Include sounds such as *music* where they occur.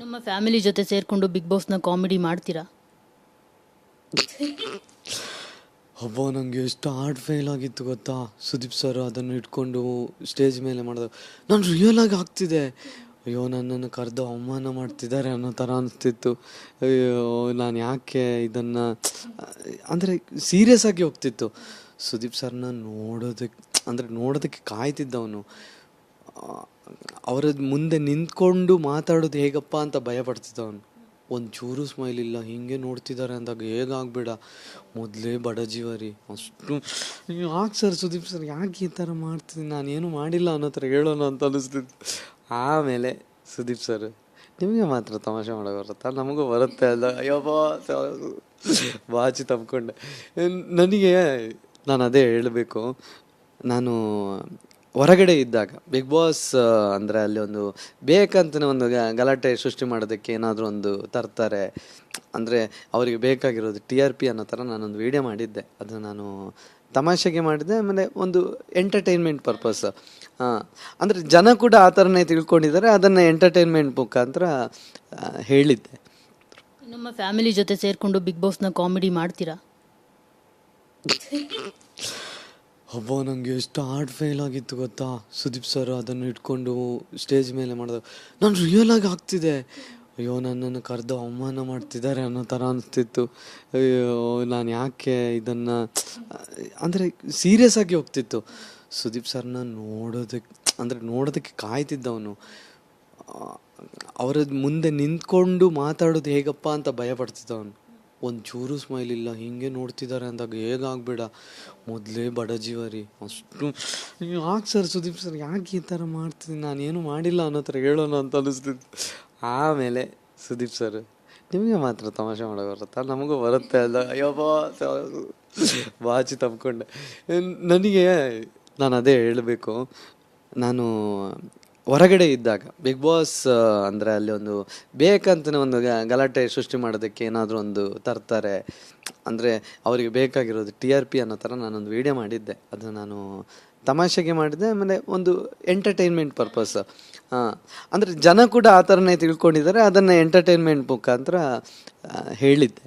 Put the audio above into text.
ನಮ್ಮ ಫ್ಯಾಮಿಲಿ ಜೊತೆ ಸೇರಿಕೊಂಡು ಬಿಗ್ ಬಾಸ್ನ ಕಾಮಿಡಿ ಮಾಡ್ತೀರಾ? ಅಬ್ಬ ನನಗೆ ಎಷ್ಟು ಹಾರ್ಟ್ ಫೇಲ್ ಆಗಿತ್ತು ಗೊತ್ತಾ? ಸುದೀಪ್ ಸರ್ ಅದನ್ನು ಇಟ್ಕೊಂಡು ಸ್ಟೇಜ್ ಮೇಲೆ ಮಾಡಿದಾಗ ನಾನು ರಿಯಲ್ ಆಗಿ ಆಗ್ತಿದೆ ಅಯ್ಯೋ, ನನ್ನನ್ನು ಕರೆದು ಅವಮಾನ ಮಾಡ್ತಿದ್ದಾರೆ ಅನ್ನೋ ಥರ ಅನಿಸ್ತಿತ್ತು. ಅಯ್ಯೋ, ನಾನು ಯಾಕೆ ಇದನ್ನು, ಅಂದರೆ ಸೀರಿಯಸ್ ಆಗಿ ಹೋಗ್ತಿತ್ತು. ಸುದೀಪ್ ಸರ್ನ ನೋಡೋದಕ್ಕೆ ಅಂದರೆ ನೋಡೋದಕ್ಕೆ ಕಾಯ್ತಿದ್ದವನು. ಅವರ ಮುಂದೆ ನಿಂತ್ಕೊಂಡು ಮಾತಾಡೋದು ಹೇಗಪ್ಪ ಅಂತ ಭಯ ಪಡ್ತಿದ್ದ ಅವನು. ಒಂದು ಚೂರು ಸ್ಮೈಲ್ ಇಲ್ಲ, ಹಿಂಗೆ ನೋಡ್ತಿದ್ದಾರೆ ಅಂದಾಗ ಹೇಗಾಗ್ಬೇಡ ಮೊದಲೇ ಬಡ ಜೀವ ರೀ ಅಷ್ಟು ಯಾಕೆ ಸರ್ ಸುದೀಪ್ ಸರ್, ಯಾಕೆ ಈ ಥರ ನಾನು ಏನು ಮಾಡಿಲ್ಲ ಅನ್ನೋ ಥರ ಹೇಳೋಣ ಅಂತ ಅನ್ನಿಸ್ತಿತ್ತು ಆಮೇಲೆ ಸುದೀಪ್ ಸರ್, ನಿಮಗೆ ಮಾತ್ರ ತಮಾಷೆ ಮಾಡೋಕೆ ಬರುತ್ತಾ? ನಮಗೂ ಬರುತ್ತೆ ಅಲ್ಲ. ಅಯ್ಯೋ ಬಾಚಿ ತಪ್ಕೊಂಡೆ. ನನಗೆ, ನಾನು ಅದೇ ಹೇಳಬೇಕು. ನಾನು ಹೊರಗಡೆ ಇದ್ದಾಗ ಬಿಗ್ ಬಾಸ್ ಅಂದರೆ ಅಲ್ಲಿ ಒಂದು ಬೇಕಂತಲೇ ಒಂದು ಗಲಾಟೆ ಸೃಷ್ಟಿ ಮಾಡೋದಕ್ಕೆ ಏನಾದರೂ ಒಂದು ತರ್ತಾರೆ. ಅಂದರೆ ಅವರಿಗೆ ಬೇಕಾಗಿರೋದು ಟಿ ಆರ್ ಪಿ ಅನ್ನೋ ಥರ ನಾನೊಂದು ವಿಡಿಯೋ ಮಾಡಿದ್ದೆ. ಅದು ನಾನು ತಮಾಷೆಗೆ ಮಾಡಿದ್ದೆ ಆಮೇಲೆ ಒಂದು ಎಂಟರ್ಟೈನ್ಮೆಂಟ್ ಪರ್ಪಸ್ ಅಂದರೆ ಜನ ಕೂಡ ಆ ಥರನೇ ತಿಳ್ಕೊಂಡಿದ್ದಾರೆ ಅದನ್ನು ಎಂಟರ್ಟೈನ್ಮೆಂಟ್ ಮುಖಾಂತರ ಹೇಳಿದ್ದೆ. ನಮ್ಮ ಫ್ಯಾಮಿಲಿ ಜೊತೆ ಸೇರಿಕೊಂಡು ಬಿಗ್ ಬಾಸ್ನ ಕಾಮಿಡಿ ಮಾಡ್ತೀರಾ? *laughs* ಅಬ್ಬಾ ನನಗೆ ಎಷ್ಟು ಹಾರ್ಡ್ ಫೇಲ್ ಆಗಿತ್ತು ಗೊತ್ತಾ? ಸುದೀಪ್ ಸರ್ ಅದನ್ನು ಇಟ್ಕೊಂಡು ಸ್ಟೇಜ್ ಮೇಲೆ ಮಾಡಿದ್ರು. ನಾನು ರಿಯಲ್ ಆಗಿ ಆಗ್ತಿದೆ ಅಯ್ಯೋ, ನನ್ನನ್ನು ಕರೆದು ಅವಮಾನ ಮಾಡ್ತಿದ್ದಾರೆ ಅನ್ನೋ ಥರ ಅನಿಸ್ತಿತ್ತು. ಅಯ್ಯೋ, ನಾನು ಯಾಕೆ ಇದನ್ನು, ಅಂದರೆ ಸೀರಿಯಸ್ ಆಗಿ ಹೋಗ್ತಿತ್ತು. ಸುದೀಪ್ ಸರ್ನ ನೋಡೋದಕ್ಕೆ ಅಂದರೆ ನೋಡೋದಕ್ಕೆ ಕಾಯ್ತಿದ್ದವನು. ಅವರ ಮುಂದೆ ನಿಂತ್ಕೊಂಡು ಮಾತಾಡೋದು ಹೇಗಪ್ಪ ಅಂತ ಭಯ ಪಡ್ತಿದ್ದವನು. ಒಂದು ಚೂರು ಸ್ಮೈಲ್ ಇಲ್ಲ, ಹಿಂಗೆ ನೋಡ್ತಿದ್ದಾರೆ ಅಂದಾಗ ಹೇಗಾಗ್ಬೇಡ ಮೊದಲೇ ಬಡ ಜೀವ ರೀ ಅಷ್ಟು ಯಾಕೆ ಸರ್ ಸುದೀಪ್ ಸರ್ ಯಾಕೆ ಈ ಥರ ಮಾಡ್ತೀನಿ ನಾನು ಏನು ಮಾಡಿಲ್ಲ ಅನ್ನೋ ಥರ ಹೇಳೋಣ ಅಂತ ಅನ್ನಿಸ್ತಿತ್ತು ಆಮೇಲೆ ಸುದೀಪ್ ಸರ್ ನಿಮಗೆ ಮಾತ್ರ ತಮಾಷೆ ಮಾಡೋಕೆ ಬರುತ್ತಾ? ನಮಗೂ ಬರುತ್ತೆ ಅಲ್ಲ ಅಯ್ಯೋ ಬಾಚಿ ತಪ್ಕೊಂಡೆ. ನನಗೆ ನಾನು ಅದೇ ಹೇಳಬೇಕು. ನಾನು ಹೊರಗಡೆ ಇದ್ದಾಗ ಬಿಗ್ ಬಾಸ್ ಅಂದರೆ ಅಲ್ಲಿ ಒಂದು ಬೇಕಂತಲೇ ಒಂದು ಗಲಾಟೆ ಸೃಷ್ಟಿ ಮಾಡೋದಕ್ಕೆ ಏನಾದರೂ ಒಂದು ತರ್ತಾರೆ. ಅಂದರೆ ಅವರಿಗೆ ಬೇಕಾಗಿರೋದು ಟಿ ಆರ್ ಪಿ ಅನ್ನೋ ಥರ ನಾನೊಂದು ವಿಡಿಯೋ ಮಾಡಿದ್ದೆ. ಅದು ನಾನು ತಮಾಷೆಗೆ ಮಾಡಿದ್ದೆ. ಆಮೇಲೆ ಒಂದು ಎಂಟರ್ಟೈನ್ಮೆಂಟ್ ಪರ್ಪಸ್ ಅಂದರೆ ಜನ ಕೂಡ ಆ ಥರನೇ ತಿಳ್ಕೊಂಡಿದ್ದಾರೆ. ಅದನ್ನು ಎಂಟರ್ಟೈನ್ಮೆಂಟ್ ಮುಖಾಂತರ ಹೇಳಿದ್ದೆ.